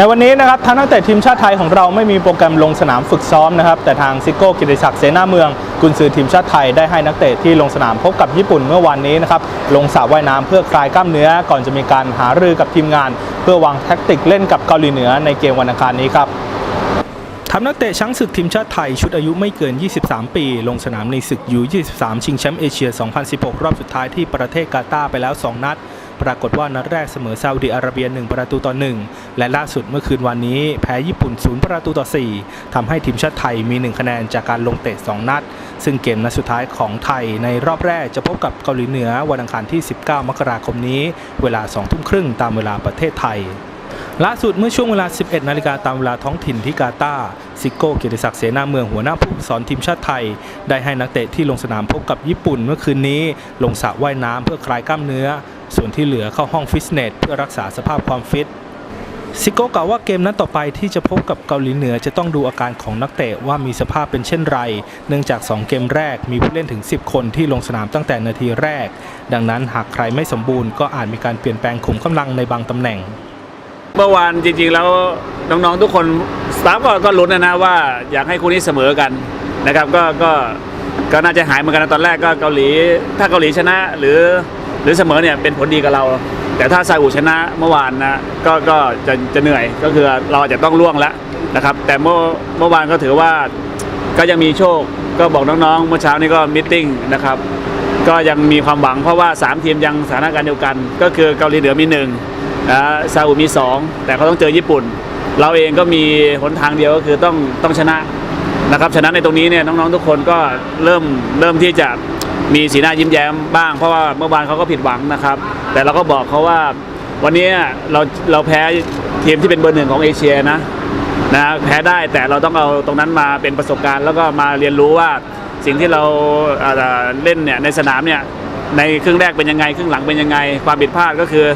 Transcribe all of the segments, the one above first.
ในวันนี้นะครับทั้งนักเตะทีมชาติไทยของเราไม่มีโปรแกรมลงสนามฝึกซ้อมนะครับแต่ทางซิโก้กิติศักดิ์เสนาเมืองกุนซือทีมชาติไทยได้ให้นักเตะที่ลงสนามพบกับญี่ปุ่นเมื่อวานนี้นะครับลงสระว่ายน้ำเพื่อคลายกล้ามเนื้อ ก่อนจะมีการหารือกับทีมงาน เพื่อวางแท็กติกเล่นกับเกาหลีเหนือในเกมวันอังคารนี้ครับทำนักเตะช้างศึกทีมชาติไทย ชุดอายุไม่เกิน 23 ปี ลงสนามในศึกยู23 ชิงแชมป์เอเชีย 2016 รอบสุดท้ายที่ประเทศกาตาร์ไปแล้ว 2 นัด ปรากฏว่านัดแรกเสมอซาอุดิอาระเบีย 1 ประตูต่อ 1 และล่าสุดเมื่อคืนวันนี้แพ้ญี่ปุ่น 0 ประตูต่อ 4ทำให้ทีมชาติไทยมี 1 คะแนนจากการลงเตะ 2 นัด ซึ่งเกมนัดสุดท้ายของไทยในรอบแรกจะพบกับเกาหลีเหนือวันอังคารที่ 19 มกราคมนี้ เวลา 2 ทุ่มครึ่งตามเวลาประเทศไทย ล่าสุดเมื่อช่วงเวลา 11 นาฬิกาตามเวลาท้องถิ่นที่กาตาซิโก้เกียรติศักดิ์เสนาเมืองหัวหน้าผู้ฝึกสอนทีมชาติไทย ได้ให้นักเตะที่ลงสนามพบกับญี่ปุ่นเมื่อคืนนี้ ลงสระว่ายน้ำเพื่อคลายกล้ามเนื้อ ส่วนที่เหลือเข้าห้องฟิตเนสเพื่อรักษาสภาพความฟิตซิโก้กล่าวว่าเกมนั้นต่อไปที่จะพบกับเกาหลีเหนือจะต้องดูอาการของนักเตะว่ามีสภาพเป็นเช่นไร เนื่องจาก 2 เกมแรกมีผู้เล่นถึง 10 คนที่ลงสนามตั้งแต่นาทีแรก ดังนั้นหากใครไม่สมบูรณ์ก็อาจมีการเปลี่ยนแปลงขุมกำลังในบางตำแหน่ง เมื่อวานจริงๆแล้วน้องๆทุกคนสตาฟก็ก็ลุ้นนะนะว่าอยากให้คู่นี้เสมอกันนะครับก็ก็ก็น่าจะหายเหมือนกันนะตอนแรกก็เกาหลีถ้าเกาหลีชนะหรือหรือเสมอเนี่ยเป็นผลดีกับเรา แต่ถ้าซาอุชนะเมื่อวานนะก็ก็จะจะเหนื่อยก็คือเราอาจจะต้องล่วงแล้วนะครับแต่เมื่อเมื่อวานก็ถือว่าก็ยังมีโชคก็บอกน้องๆ เมื่อเช้านี้ก็มิทติ้งนะครับก็ยังมีความหวังเพราะว่า 3 ทีมยังสถานการณ์เดียวกัน ก็คือเกาหลีเหนือมีหนึ่ง ซาอุมี 2 แต่เขาต้องเจอญี่ปุ่น เราเองก็มีหนทางเดียวก็คือต้องต้องชนะนะครับฉะนั้นในตรงนี้เนี่ยน้องๆทุกคนก็เริ่มเริ่มที่จะมีสีหน้ายิ้มแย้มบ้างเพราะว่าเมื่อวานเขาก็ผิดหวังนะครับ แต่เราก็บอกเขาว่าวันนี้เราเราแพ้ทีมที่เป็นเบอร์หนึ่งของเอเชียนะนะแพ้ได้แต่เราต้องเอาตรงนั้นมาเป็นประสบการณ์ แล้วก็มาเรียนรู้ว่าสิ่งที่เราเอ่อเล่นเนี่ยในสนามเนี่ย ในครึ่งแรกเป็นยังไงครึ่งหลังเป็นยังไง ความผิดพลาดก็คือ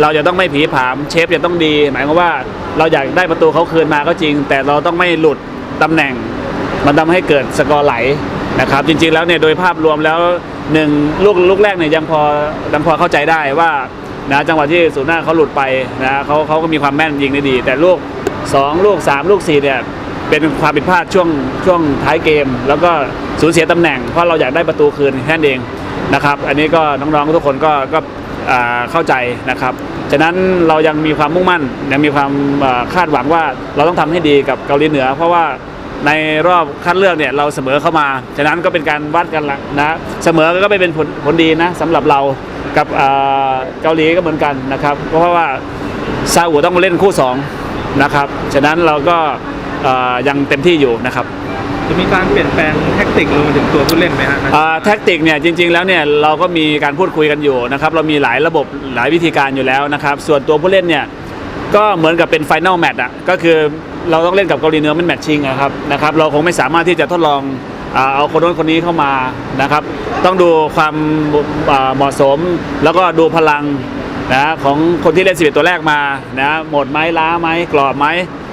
เราจะต้องไม่ผีผามเชฟจะต้องดี หมายความว่าเราอยากได้ประตูเขาคืนมาก็จริง แต่เราต้องไม่หลุดตำแหน่ง มันทำให้เกิดสกอร์ไหลนะครับจริงๆแล้วเนี่ยโดยภาพรวมแล้วหนึ่งลูกลูกแรกเนี่ยยังพอยังพอเข้าใจได้ว่านะจังหวะที่ศูนย์หน้าเขาหลุดไปนะเขาเขาก็มีความแม่นยิงได้ดี แต่ลูก 2 ลูก 3 ลูก4เนี่ย เป็นความผิดพลาดช่วงช่วงท้ายเกม แล้วก็สูญเสียตำแหน่งเพราะเราอยากได้ประตูคืนแค่นั้นเองนะครับ อันนี้ก็น้องๆทุกคนก็ก็เข้าใจนะครับฉะนั้นเรายังมีความมุ่งมั่นยังมีความคาดหวังว่าเราต้องทำให้ดีกับเกาหลีเหนือ เพราะว่าในรอบคัดเลือกเนี่ยเราเสมอเข้ามา ฉะนั้นก็เป็นการวัดกันละนะเสมอก็ไม่เป็นผลผลดีนะสำหรับเรากับเกาหลีก็เหมือนกันนะครับ เพราะว่าซาอุต้องเล่นคู่สองนะครับฉะนั้นเราก็ ยังเต็มที่อยู่นะครับจะมีการเปลี่ยนแปลงแท็กติกลงมาถึงตัวผู้เล่นไหมฮะอ่าแท็กติกเนี่ยจริง ๆ แล้วเนี่ยเราก็มีการพูดคุยกันอยู่นะครับเรามีหลายระบบหลายวิธีการอยู่แล้วนะครับส่วนตัวผู้เล่นเนี่ยก็เหมือนกับเป็นไฟน a ลแมตช์อะก็คือเราต้องเล่นกับเกาหลีเหนือเป็นแมตช์ชิงนะครับนะครับเราคงไม่สามารถที่จะทดลองอ่าเอาคนโน้นคนนี้เข้ามานะครับต้องดูความอ่าเหมาะสม แล้วก็ดูพลังนะของคนที่เล่น11ตัวแรกมานะหมดไหมล้าไหมกรอบไหม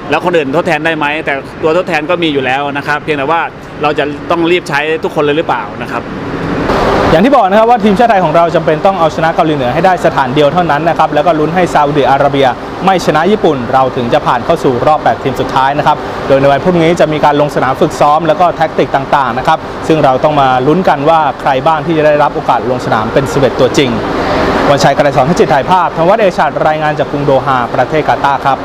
แล้วคนอื่นทดแทนได้ไหม แต่ตัวทดแทนก็มีอยู่แล้วนะครับ เพียงแต่ว่าเราจะต้องรีบใช้ทุกคนเลยหรือเปล่านะครับ อย่างที่บอกนะครับว่าทีมชาติไทยของเราจำเป็นต้องเอาชนะเกาหลีเหนือให้ได้สถานเดียวเท่านั้นนะครับแล้วก็ลุ้นให้ซาอุดิอาระเบีย ไม่ชนะญี่ปุ่น เราถึงจะผ่านเข้าสู่รอบ 8 ทีมสุดท้ายนะครับโดยในวันพรุ่งนี้จะมีการลงสนามฝึกซ้อมแล้วก็แท็กติกต่างๆนะครับซึ่งเราต้องมาลุ้นกันว่าใครบ้างที่จะได้รับโอกาสลงสนามเป็น11ตัวจริงวันชัยกระสอนขจิตถ่ายภาพธนวัฒน์เอชาดรายงานจากกรุงโดฮาประเทศกาตาร์ครับ